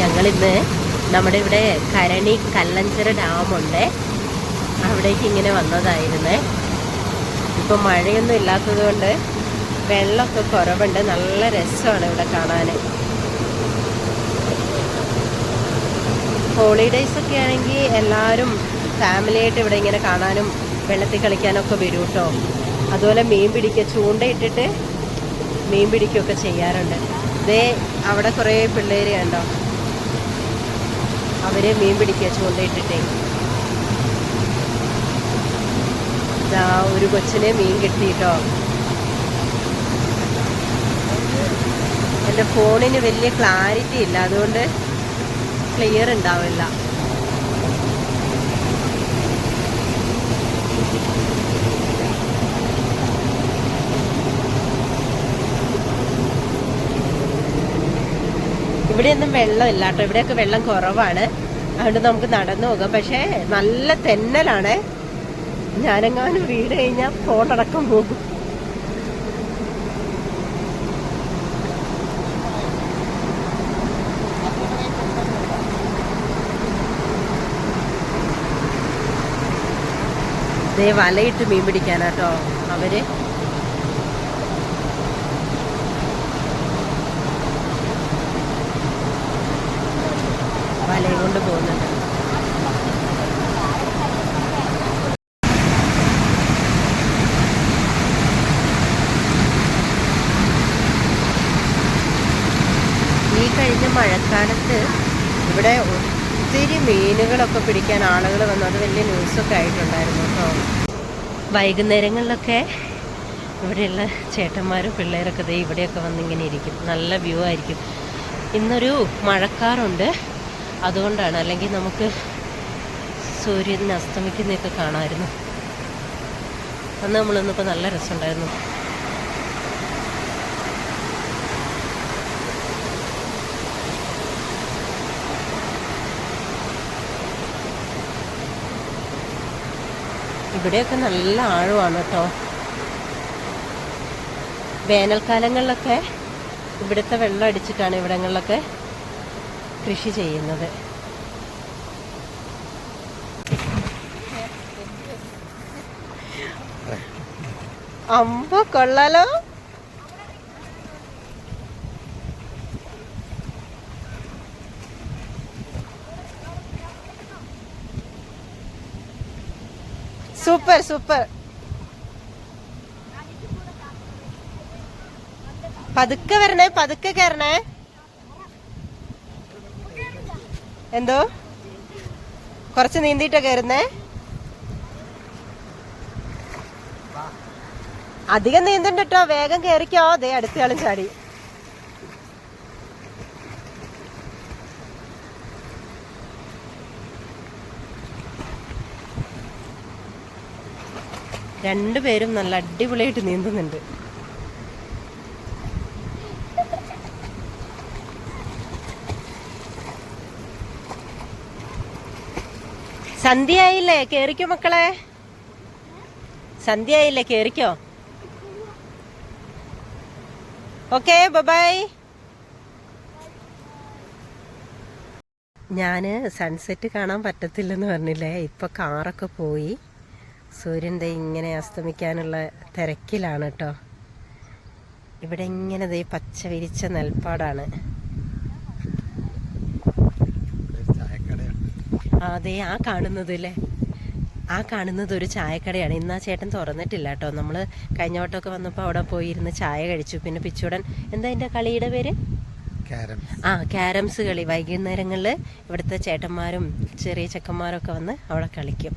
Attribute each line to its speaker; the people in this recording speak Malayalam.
Speaker 1: ഞങ്ങളിന്ന് നമ്മുടെ ഇവിടെ കരണി കല്ലഞ്ചിറ ഡാമുണ്ട്. അവിടേക്ക് ഇങ്ങനെ വന്നതായിരുന്നേ. ഇപ്പൊ മഴയൊന്നും ഇല്ലാത്തത് കൊണ്ട് വെള്ളമൊക്കെ കുറവുണ്ട്. നല്ല രസമാണ് ഇവിടെ കാണാൻ ഹോളിഡേയ്സ് ഒക്കെ ആണെങ്കിൽ എല്ലാവരും ഫാമിലിയായിട്ട് ഇവിടെ ഇങ്ങനെ കാണാനും വെള്ളത്തിൽ കളിക്കാനൊക്കെ വരും കേട്ടോ അതുപോലെ മീൻ പിടിക്കുക ചൂണ്ടയിട്ടിട്ട് മീൻ പിടിക്കുകയൊക്കെ ചെയ്യാറുണ്ട്. ദേ അവിടെ കുറേ പിള്ളേർ കണ്ടോ? അവർ മീൻ പിടിക്കുക ചൂണ്ടയിട്ടിട്ടേ ഇതാ ഒരു കൊച്ചിനെ മീൻ കിട്ടിയിട്ടോ എന്റെ ഫോണിന് വലിയ ക്ലാരിറ്റി ഇല്ല അതുകൊണ്ട് ക്ലിയർ ഉണ്ടാവില്ല. ഇവിടെയൊന്നും വെള്ളമില്ല കേട്ടോ ഇവിടെയൊക്കെ വെള്ളം കുറവാണ്. അതുകൊണ്ട് നമുക്ക് നടന്നു പോകാം. പക്ഷേ നല്ല തെന്നലാണ്. ഞാനെങ്ങാനും വീട് കഴിഞ്ഞാൽ ഫോണടക്കം പോകും. ദേ വലയിട്ട് മീൻ പിടിക്കാനാട്ടോ അവർ വലയും കൊണ്ട് പോകുന്നുണ്ട് ഈ കഴിഞ്ഞ മഴക്കാലത്ത് ഇവിടെ ഒത്തിരി മീനുകളൊക്കെ പിടിക്കാൻ ആളുകൾ വന്നു. അത് വലിയ ന്യൂസൊക്കെ ആയിട്ടുണ്ടായിരുന്നു കേട്ടോ. വൈകുന്നേരങ്ങളിലൊക്കെ ഇവിടെയുള്ള ചേട്ടന്മാരും പിള്ളേരൊക്കെ ദേ ഇവിടെയൊക്കെ വന്നിങ്ങനെ ഇരിക്കും. നല്ല വ്യൂ ആയിരിക്കും. ഇന്നൊരു മഴക്കാറുണ്ട്. അതുകൊണ്ടാണ്. അല്ലെങ്കിൽ നമുക്ക് സൂര്യൻ അസ്തമിക്കുന്നതൊക്കെ കാണാമായിരുന്നു. അന്ന് നമ്മൾ ഇന്നിപ്പോൾ നല്ല രസമുണ്ടായിരുന്നു. ഇവിടെയൊക്കെ നല്ല ആഴമാണ് കേട്ടോ. വേനൽക്കാലങ്ങളിലൊക്കെ ഇവിടുത്തെ വെള്ളം അടിച്ചിട്ടാണ് ഇവിടങ്ങളിലൊക്കെ കൃഷി ചെയ്യുന്നത്. അമ്പ കൊള്ളാലോ. Super super. പതുക്കെ വരണേ പതുക്കെ കയറണേ എന്തോ? കുറച്ച് നീന്തിയിട്ടൊക്കെ കയറുന്നേ അധികം നീന്തണ്ട വേഗം കയറിക്കോ ദേ അടുത്തയാളും ചാടി. രണ്ടുപേരും നല്ല അടിപൊളിയായിട്ട് നീന്തുന്നുണ്ട്. സന്ധ്യയായില്ലേ? കേറിക്കോ മക്കളെ. സന്ധ്യയായില്ലേ? കേറിക്കോ. ഓക്കെ ബൈ ഞാൻ സൺസെറ്റ് കാണാൻ പറ്റത്തില്ലെന്ന് പറഞ്ഞില്ലേ? ഇപ്പൊ കാറൊക്കെ പോയി. സൂര്യന്റെ ഇങ്ങനെ അസ്തമിക്കാനുള്ള തിരക്കിലാണ് കേട്ടോ ഇവിടെ ഇങ്ങനെ ദേ പച്ച വിരിച്ച നെൽപ്പാടാണ് ആ, അതെ ആ കാണുന്നത് അല്ലേ ആ കാണുന്നത് ഒരു ചായക്കടയാണ്. ഇന്ന് ആ ചേട്ടൻ തുറന്നിട്ടില്ല കേട്ടോ. നമ്മൾ കഴിഞ്ഞ വട്ടമൊക്കെ വന്നപ്പോൾ അവിടെ പോയിരുന്ന് ചായ കഴിച്ചു. പിന്നെ പിച്ചുടൻ എന്താ അതിന്റെ കളിയുടെ പേര്? ആ ക്യാരംസ് കളി. വൈകുന്നേരങ്ങളിൽ ഇവിടുത്തെ ചേട്ടന്മാരും ചെറിയ ചെക്കന്മാരൊക്കെ വന്ന് അവിടെ കളിക്കും.